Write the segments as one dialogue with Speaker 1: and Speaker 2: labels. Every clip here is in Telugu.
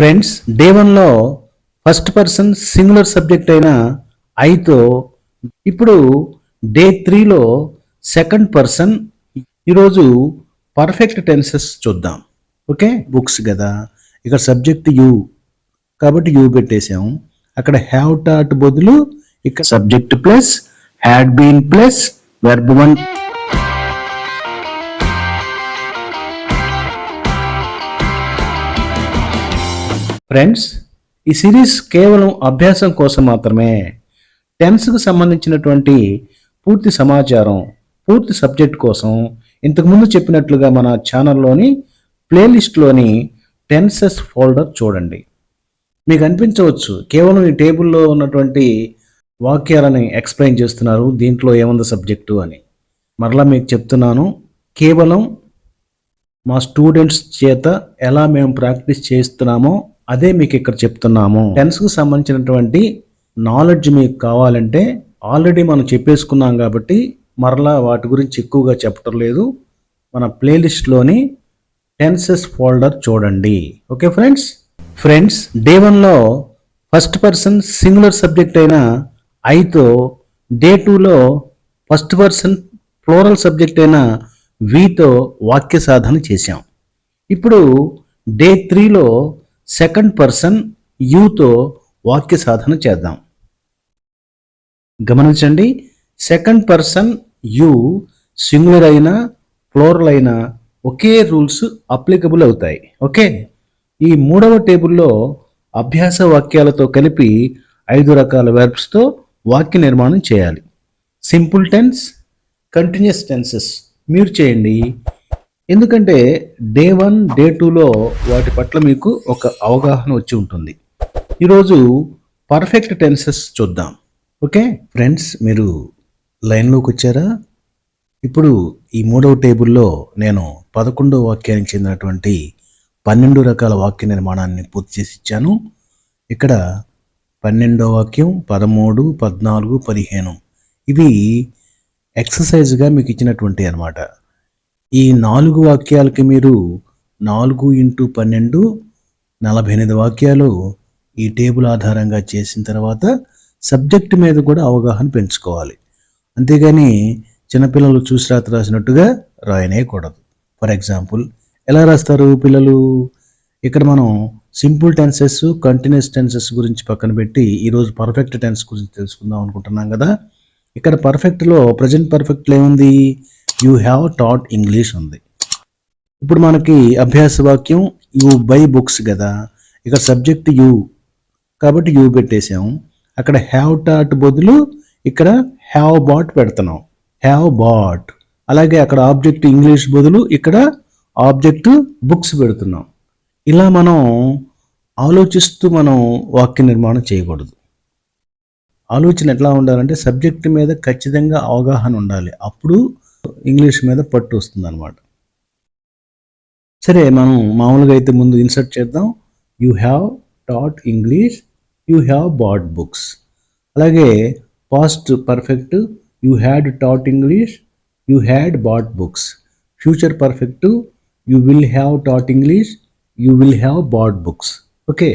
Speaker 1: ఫ్రెండ్స్ డే వన్లో ఫస్ట్ పర్సన్ సింగులర్ సబ్జెక్ట్ అయిన ఐతో ఇప్పుడు డే త్రీలో సెకండ్ పర్సన్ ఈరోజు పర్ఫెక్ట్ టెన్సెస్ చూద్దాం. ఓకే? బుక్స్ కదా. ఇక్కడ సబ్జెక్ట్ యూ కాబట్టి యూ పెట్టేసాం అక్కడ హ్యావ్ టాట్ బదులు ఇక్కడ subject plus had been plus verb one friends ఈ సిరీస్ కేవలం అభ్యాసం కోసం మాత్రమే. టెన్స్కు సంబంధించినటువంటి పూర్తి సమాచారం పూర్తి సబ్జెక్ట్ కోసం ఇంతకుముందు చెప్పినట్లుగా మన ఛానల్లోని ప్లేలిస్ట్లోని టెన్సెస్ ఫోల్డర్ చూడండి. మీకు అనిపించవచ్చు కేవలం ఈ టేబుల్లో ఉన్నటువంటి వాక్యాలని ఎక్స్ప్లెయిన్ చేస్తున్నారు దీంట్లో ఏముంది సబ్జెక్టు అని. మరలా మీకు చెప్తున్నాను కేవలం మా స్టూడెంట్స్ చేత ఎలా మేము ప్రాక్టీస్ చేస్తున్నామో అదే మీకు ఇక్కడ చెప్తున్నాము. టెన్స్కు సంబంధించినటువంటి నాలెడ్జ్ మీకు కావాలంటే ఆల్రెడీ మనం చెప్పేసుకున్నాం కాబట్టి మరలా వాటి గురించి ఎక్కువగా చెప్పటం లేదు. మన ప్లేలిస్ట్లోని టెన్సెస్ ఫోల్డర్ చూడండి. ఓకే ఫ్రెండ్స్ ఫ్రెండ్స్ డే వన్లో ఫస్ట్ పర్సన్ సింగులర్ సబ్జెక్ట్ అయిన ఐతో డే టూలో ఫస్ట్ పర్సన్ ఫ్లోరల్ సబ్జెక్ట్ అయిన వీతో వాక్య సాధన చేశాం. ఇప్పుడు డే త్రీలో సెకండ్ పర్సన్ యూతో వాక్య సాధన చేద్దాం. గమనించండి సెకండ్ పర్సన్ యు సింగులర్ అయినా ఫ్లోరల్ అయినా ఒకే రూల్స్ అప్లికబుల్ అవుతాయి. ఓకే? ఈ మూడవ టేబుల్లో అభ్యాస వాక్యాలతో కలిపి ఐదు రకాల వెర్బ్స్తో వాక్య నిర్మాణం చేయాలి. Simple tense continuous tenses. మీరు చేయండి. ఎందుకంటే డే వన్ డే టూలో వాటి పట్ల మీకు ఒక అవగాహన వచ్చి ఉంటుంది. ఈరోజు పర్ఫెక్ట్ టెన్సెస్ చూద్దాం. ఓకే? ఫ్రెండ్స్ మీరు లైన్లోకి వచ్చారా? ఇప్పుడు ఈ మూడవ టేబుల్లో నేను పదకొండవ వాక్యానికి చెందినటువంటి పన్నెండు రకాల వాక్య నిర్మాణాన్ని పూర్తి చేసి ఇచ్చాను. ఇక్కడ పన్నెండో వాక్యం పదమూడు పద్నాలుగు పదిహేను. ఇవి ఎక్సర్సైజ్గా మీకు ఇచ్చినటువంటి అనమాట ఈ నాలుగు వాక్యాలకి మీరు నాలుగు ఇంటూ పన్నెండు నలభై ఎనిమిది వాక్యాలు ఈ టేబుల్ ఆధారంగా చేసిన తర్వాత సబ్జెక్ట్ మీద కూడా అవగాహన పెంచుకోవాలి. అంతేగాని చిన్నపిల్లలు చూసి రాత రాసినట్టుగా రాయనేయకూడదు. ఫర్ ఎగ్జాంపుల్ ఎలా రాస్తారు పిల్లలు? ఇక్కడ మనం సింపుల్ టెన్సెస్ కంటిన్యూస్ టెన్సెస్ గురించి పక్కన పెట్టి ఈరోజు పర్ఫెక్ట్ టెన్స్ గురించి తెలుసుకుందాం అనుకుంటున్నాం కదా. ఇక్కడ పర్ఫెక్ట్లో ప్రజెంట్ పర్ఫెక్ట్లో ఏముంది? యూ హ్యావ్ టాట్ ఇంగ్లీష్ ఉంది. ఇప్పుడు మనకి అభ్యాస వాక్యం యూ బై బుక్స్ కదా ఇక్కడ సబ్జెక్ట్ యూ. కాబట్టి యూ పెట్టేసాము అక్కడ హ్యావ్ టాట్ బదులు ఇక్కడ హ్యావ్ బాట్ పెడుతున్నాం. Have bought. అలాగే అక్కడ ఆబ్జెక్ట్ ఇంగ్లీష్ బదులు ఇక్కడ ఆబ్జెక్ట్ బుక్స్ పెడుతున్నాం. ఇలా మనం ఆలోచిస్తూ మనం వాక్య నిర్మాణం చేయకూడదు. ఆలోచన ఎట్లా ఉండాలంటే సబ్జెక్ట్ మీద ఖచ్చితంగా అవగాహన ఉండాలి. అప్పుడు ఇంగ్లీష్ మీద పట్టు వస్తుంది అనమాట సరే మనం మామూలుగా అయితే ముందు ఇన్సర్ట్ చేద్దాం. You have taught English you have bought books అలాగే past perfect you had taught English you had bought books future perfect you will have taught English you will have bought books okay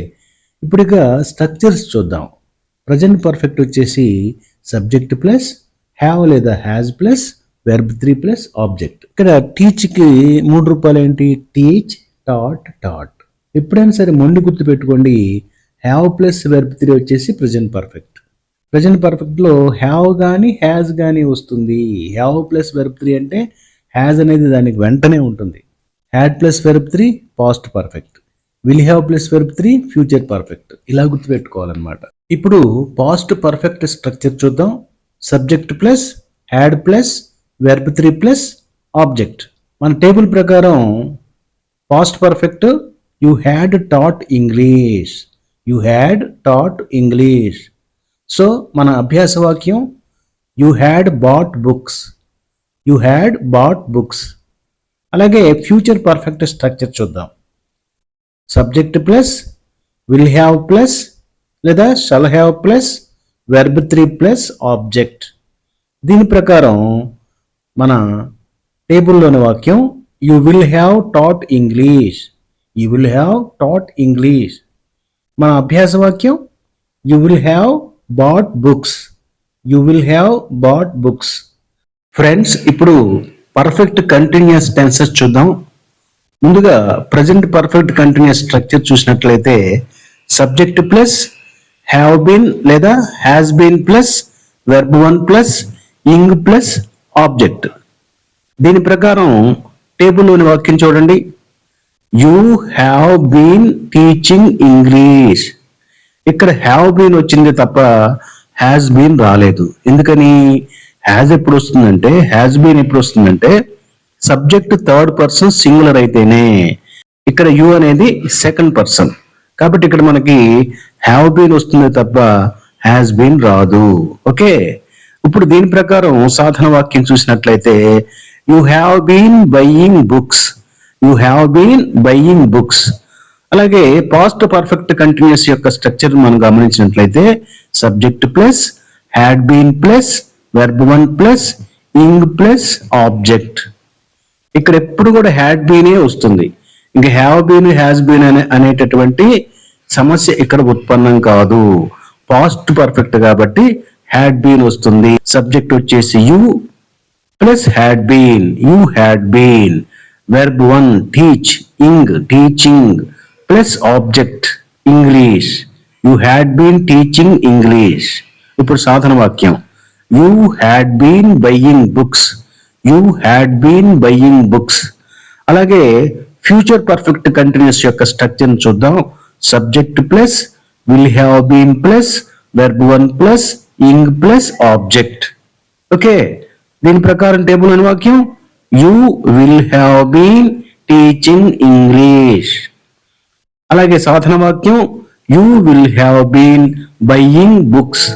Speaker 1: ఇప్పుడు ఇక స్ట్రక్చర్స్ చూద్దాం. ప్రజెంట్ పర్ఫెక్ట్ వచ్చేసి సబ్జెక్ట్ ప్లస్ హ్యావ్ లేదా has plus verb three plus object ఇక్కడ టీచ్కి మూడు రూపాయలు ఏంటి? టీచ్ టాట్ టాట్ ఎప్పుడైనా సరే మొండి గుర్తు పెట్టుకోండి. హ్యావ్ ప్లస్ వెర్బ్ త్రీ వచ్చేసి ప్రజెంట్ పర్ఫెక్ట్ ప్రజెంట్ పర్ఫెక్ట్లో హ్యావ్ కానీ హ్యాజ్ కానీ వస్తుంది. హ్యావ్ ప్లస్ వెర్బ్ త్రీ అంటే హ్యాజ్ అనేది దానికి వెంటనే ఉంటుంది. Had plus verb three past perfect will have plus verb three future perfect ఇలా గుర్తుపెట్టుకోవాలన్నమాట ఇప్పుడు పాస్ట్ పర్ఫెక్ట్ స్ట్రక్చర్ చూద్దాం. Subject plus had plus verb three plus object మన టేబుల్ ప్రకారం past perfect you had taught English you had taught English so మన అభ్యాస వాక్యం you had bought books you had bought books అలాగే ఫ్యూచర్ పర్ఫెక్ట్ స్ట్రక్చర్ చూద్దాం. Subject plus will have plus లేదా shall have plus verb three plus object దీని ప్రకారం మన టేబుల్లోని వాక్యం you will have taught English you will have taught English మన అభ్యాస వాక్యం you will have bought books you will have bought books friends ఇప్పుడు పర్ఫెక్ట్ కంటిన్యూస్ టెన్సెస్ చూద్దాం. ముందుగా ప్రజెంట్ పర్ఫెక్ట్ కంటిన్యూస్ స్ట్రక్చర్ చూసినట్లయితే సబ్జెక్ట్ ప్లస్ హ్యావ్ బీన్ లేదా has been plus verb one plus ing plus object. దీని ప్రకారం టేబుల్లోని వాక్యం చూడండి. You have been teaching English ఇక్కడ హ్యావ్ బీన్ వచ్చింది తప్ప హ్యాస్ బీన్ రాలేదు. ఎందుకని? హ్యాజ్ ఎప్పుడు వస్తుందంటే హ్యాస్ బీన్ ఎప్పుడు వస్తుందంటే సబ్జెక్ట్ థర్డ్ పర్సన్ సింగులర్ అయితేనే ఇక్కడ యు అనేది సెకండ్ పర్సన్ కాబట్టి ఇక్కడ మనకి హ్యావ్ బీన్ వస్తుంది తప్ప హ్యాస్ బీన్ రాదు. ఓకే ఇప్పుడు దీని ప్రకారం సాధన వాక్యం చూసినట్లయితే you have been buying books you have been buying books అలాగే పాస్ట్ పర్ఫెక్ట్ కంటిన్యూస్ యొక్క స్ట్రక్చర్ మనం గమనించినట్లయితే subject plus had been plus verb one plus ing plus object ఇక్కడ ఎప్పుడు కూడా హ్యాడ్ బీనే వస్తుంది. ఇంకా హ్యావ్ బీన్ హ్యాస్ బీన్ అనే అనేటటువంటి సమస్య ఇక్కడ ఉత్పన్నం కాదు. పాస్ట్ పర్ఫెక్ట్ కాబట్టి హ్యాడ్ బీన్ వస్తుంది. సబ్జెక్ట్ వచ్చేసి you plus had been you had been verb one teach ing teaching plus object English you had been teaching English ఇప్పుడు సాధన వాక్యం. You had been buying books you had been buying books అలాగే ఫ్యూచర్ పర్ఫెక్ట్ కంటిన్యూస్ యొక్క స్ట్రక్చర్ చూద్దాం. Subject plus will have been plus verb one plus ing plus object okay దీని ప్రకారం టేబుల్ అని వాక్యం you will have been teaching English అలాగే సాధన వాక్యం you will have been buying books